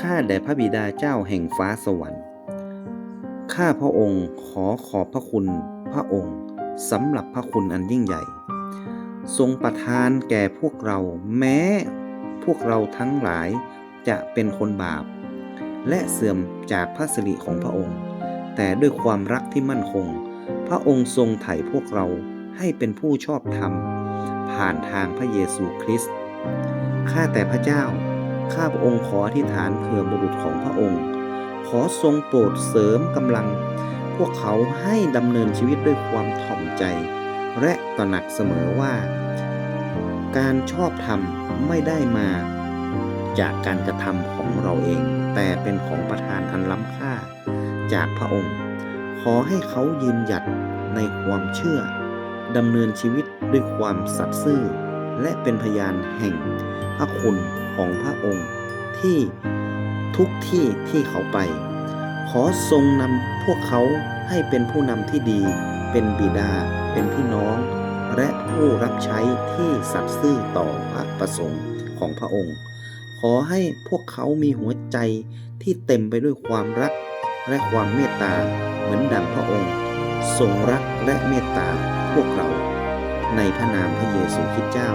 ข้าแด่พระบิดาเจ้าแห่งฟ้าสวรรค์ ข้าพระองค์ขอขอบพระคุณพระองค์สำหรับพระคุณอันยิ่งใหญ่ ทรงประทานแก่พวกเราแม้พวกเราทั้งหลายจะเป็นคนบาป และเสื่อมจากพระสิริของพระองค์ แต่ด้วยความรักที่มั่นคง พระองค์ทรงไถ่พวกเราให้เป็นผู้ชอบธรรม ผ่านทางพระเยซูคริสต์ข้าแต่พระเจ้า ข้าพระองค์ขออธิษฐานเผื่อบุรุษของพระองค์ ขอทรงโปรดเสริมกำลัง พวกเขาให้ดำเนินชีวิตด้วยความถ่อมใจ และตระหนักเสมอว่า การชอบธรรมไม่ได้มาจากการกระทำของเราเอง แต่เป็นของประทานอันล้ำค่าจากพระองค์ ขอให้เขายืนหยัดในความเชื่อดำเนินชีวิตด้วยความสัตย์ซื่อ และเป็นพยานแห่งพระคุณของพระองค์ที่ทุกที่ที่เขาไป ขอทรงนำพวกเขาให้เป็นผู้นำที่ดี เป็นบิดา เป็นพี่น้อง และผู้รับใช้ที่สัตย์ซื่อต่อพระประสงค์ของพระองค์ ขอให้พวกเขามีหัวใจที่เต็มไปด้วยความรักและความเมตตาเหมือนดังพระองค์ ทรงรักและเมตตาพวกเรา ในพระนามพระเยซูคริสต์เจ้า